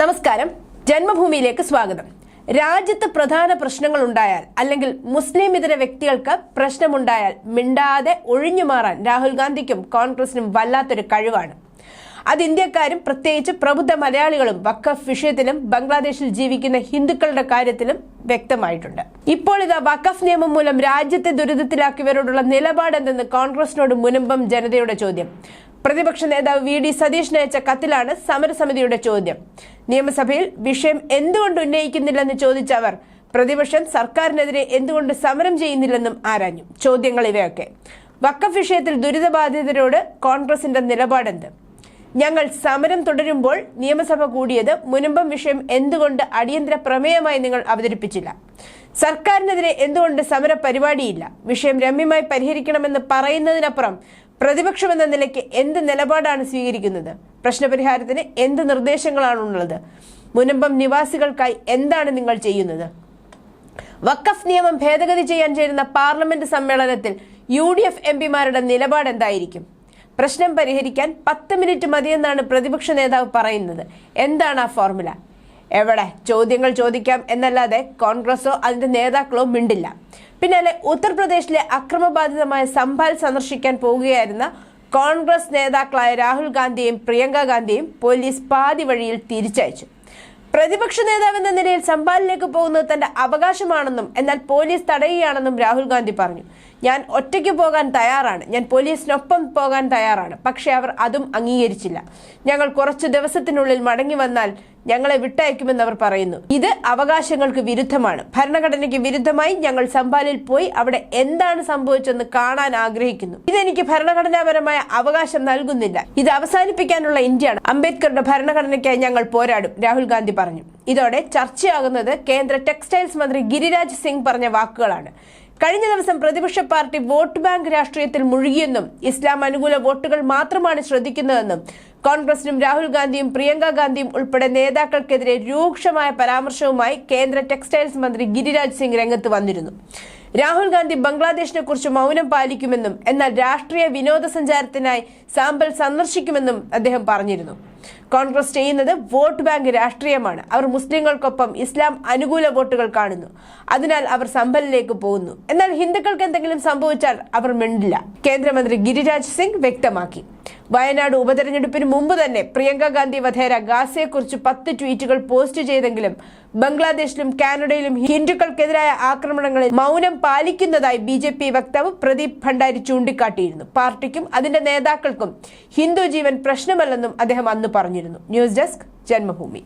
നമസ്കാരം. ജന്മഭൂമിയിലേക്ക് സ്വാഗതം. രാജ്യത്ത് പ്രധാന പ്രശ്നങ്ങൾ ഉണ്ടായാൽ അല്ലെങ്കിൽ മുസ്ലിം ഇതര വ്യക്തികൾക്ക് പ്രശ്നമുണ്ടായാൽ മിണ്ടാതെ ഒഴിഞ്ഞു മാറാൻ രാഹുൽ ഗാന്ധിക്കും കോൺഗ്രസിനും വല്ലാത്തൊരു കഴിവാണ്. അത് ഇന്ത്യക്കാരും പ്രത്യേകിച്ച് പ്രബുദ്ധ മലയാളികളും വഖഫ് വിഷയത്തിലും ബംഗ്ലാദേശിൽ ജീവിക്കുന്ന ഹിന്ദുക്കളുടെ കാര്യത്തിലും വ്യക്തമായിട്ടുണ്ട്. ഇപ്പോൾ ഇതാ വഖഫ് നിയമം മൂലം രാജ്യത്തെ ദുരിതത്തിലാക്കിയവരോടുള്ള നിലപാടെന്തെന്ന് കോൺഗ്രസിനോട് മുനമ്പം ജനതയുടെ ചോദ്യം. പ്രതിപക്ഷ നേതാവ് വി ഡി സതീഷിന് അയച്ച കത്തിലാണ് സമരസമിതിയുടെ ചോദ്യം. നിയമസഭയിൽ വിഷയം എന്തുകൊണ്ട് ഉന്നയിക്കുന്നില്ലെന്ന് ചോദിച്ച അവർ പ്രതിപക്ഷം സർക്കാരിനെതിരെ എന്തുകൊണ്ട് സമരം ചെയ്യുന്നില്ലെന്നും ആരാഞ്ഞു. ചോദ്യങ്ങൾ ഇവയൊക്കെ. വക്കഫ് വിഷയത്തിൽ ദുരിതബാധിതരോട് കോൺഗ്രസിന്റെ നിലപാടെന്ത്? ഞങ്ങൾ സമരം തുടരുമ്പോൾ നിയമസഭ കൂടിയത് മുനമ്പം വിഷയം എന്തുകൊണ്ട് അടിയന്തര പ്രമേയമായി നിങ്ങൾ അവതരിപ്പിച്ചില്ല? സർക്കാരിനെതിരെ എന്തുകൊണ്ട് സമര പരിപാടിയില്ല? വിഷയം രമ്യമായി പരിഹരിക്കണമെന്ന് പറയുന്നതിനപ്പുറം പ്രതിപക്ഷമെന്ന നിലയ്ക്ക് എന്ത് നിലപാടാണ് സ്വീകരിക്കുന്നത്? പ്രശ്നപരിഹാരത്തിന് എന്ത് നിർദ്ദേശങ്ങളാണുള്ളത് മുനമ്പം നിവാസികൾക്കായി എന്താണ് നിങ്ങൾ ചെയ്യുന്നത്? വക്കഫ് നിയമം ഭേദഗതി ചെയ്യാൻ ചേരുന്ന പാർലമെന്റ് സമ്മേളനത്തിൽ യു ഡി എഫ് എം പിമാരുടെ നിലപാട് എന്തായിരിക്കും പ്രശ്നം പരിഹരിക്കാൻ പത്ത് മിനിറ്റ് മതിയെന്നാണ് പ്രതിപക്ഷ നേതാവ് പറയുന്നത്. എന്താണ് ആ ഫോർമുല? എവിടെ? ചോദ്യങ്ങൾ ചോദിക്കാം എന്നല്ലാതെ കോൺഗ്രസോ അതിന്റെ നേതാക്കളോ മിണ്ടില്ല. പിന്നാലെ ഉത്തർപ്രദേശിലെ അക്രമബാധിതമായ സംഭാൽ സന്ദർശിക്കാൻ പോവുകയായിരുന്ന കോൺഗ്രസ് നേതാക്കളായ രാഹുൽ ഗാന്ധിയും പ്രിയങ്ക ഗാന്ധിയും പോലീസ് പാതി വഴിയിൽ തിരിച്ചയച്ചു. പ്രതിപക്ഷ നേതാവെന്ന നിലയിൽ സംഭാലിലേക്ക് പോകുന്നത് തന്റെ അവകാശമാണെന്നും എന്നാൽ പോലീസ് തടയുകയാണെന്നും രാഹുൽ ഗാന്ധി പറഞ്ഞു. ഞാൻ ഒറ്റയ്ക്ക് പോകാൻ തയ്യാറാണ്. ഞാൻ പോലീസിനൊപ്പം പോകാൻ തയ്യാറാണ്. പക്ഷേ അവർ അതും അംഗീകരിച്ചില്ല. ഞങ്ങൾ കുറച്ചു ദിവസത്തിനുള്ളിൽ മടങ്ങി വന്നാൽ ഞങ്ങളെ വിട്ടയക്കുമെന്ന് അവർ പറയുന്നു. ഇത് അവകാശങ്ങൾക്ക് വിരുദ്ധമാണ്. ഭരണഘടനയ്ക്ക് വിരുദ്ധമായി ഞങ്ങൾ സംഭാലിൽ പോയി അവിടെ എന്താണ് സംഭവിച്ചെന്ന് കാണാൻ ആഗ്രഹിക്കുന്നു. ഇതെനിക്ക് ഭരണഘടനാപരമായ അവകാശം നൽകുന്നില്ല. ഇത് അവസാനിപ്പിക്കാനുള്ള ഇന്ത്യയാണ്. അംബേദ്കറുടെ ഭരണഘടനയ്ക്കായി ഞങ്ങൾ പോരാടും രാഹുൽ ഗാന്ധി പറഞ്ഞു. ഇതോടെ ചർച്ചയാകുന്നത് കേന്ദ്ര ടെക്സ്റ്റൈൽസ് മന്ത്രി ഗിരിരാജ് സിംഗ് പറഞ്ഞ വാക്കുകളാണ്. കഴിഞ്ഞ ദിവസം പ്രതിപക്ഷ പാർട്ടി വോട്ട് ബാങ്ക് രാഷ്ട്രീയത്തിൽ മുഴുകിയെന്നും ഇസ്ലാം അനുകൂല വോട്ടുകൾ മാത്രമാണ് ശ്രദ്ധിക്കുന്നതെന്നും കോൺഗ്രസിനും രാഹുൽ ഗാന്ധിയും പ്രിയങ്ക ഗാന്ധിയും ഉൾപ്പെടെ നേതാക്കൾക്കെതിരെ രൂക്ഷമായ പരാമർശവുമായി കേന്ദ്ര ടെക്സ്റ്റൈൽസ് മന്ത്രി ഗിരിരാജ് സിംഗ് രംഗത്ത് വന്നിരുന്നു. രാഹുൽ ഗാന്ധി ബംഗ്ലാദേശിനെ കുറിച്ച് മൗനം പാലിക്കുമെന്നും എന്നാൽ രാഷ്ട്രീയ വിനോദസഞ്ചാരത്തിനായി സാമ്പൽ സന്ദർശിക്കുമെന്നും അദ്ദേഹം പറഞ്ഞിരുന്നു. കോൺഗ്രസ് ചെയ്യുന്നത് വോട്ട് ബാങ്ക് രാഷ്ട്രീയമാണ്. അവർ മുസ്ലിങ്ങൾക്കൊപ്പം ഇസ്ലാം അനുകൂല വോട്ടുകൾ കാണുന്നു. അതിനാൽ അവർ സമ്പലിലേക്ക് പോകുന്നു. എന്നാൽ ഹിന്ദുക്കൾക്ക് എന്തെങ്കിലും സംഭവിച്ചാൽ അവർ മിണ്ടില്ല. കേന്ദ്രമന്ത്രി ഗിരിരാജ് സിംഗ് വ്യക്തമാക്കി. വയനാട് ഉപതെരഞ്ഞെടുപ്പിന് മുമ്പ് തന്നെ പ്രിയങ്ക ഗാന്ധി വധേര ഗാസയെക്കുറിച്ച് പത്ത് ട്വീറ്റുകൾ പോസ്റ്റ് ചെയ്തെങ്കിലും ബംഗ്ലാദേശിലും കാനഡയിലും ഹിന്ദുക്കൾക്കെതിരായ ആക്രമണങ്ങളിൽ മൗനം പാലിക്കുന്നതായി ബി ജെ പി വക്താവ് പ്രദീപ് ഭണ്ഡാരി ചൂണ്ടിക്കാട്ടിയിരുന്നു. പാർട്ടിക്കും അതിന്റെ നേതാക്കൾക്കും ഹിന്ദു ജീവൻ പ്രശ്നമല്ലെന്നും അദ്ദേഹം അന്ന് പറഞ്ഞിരുന്നു. News desk Janmabhumi.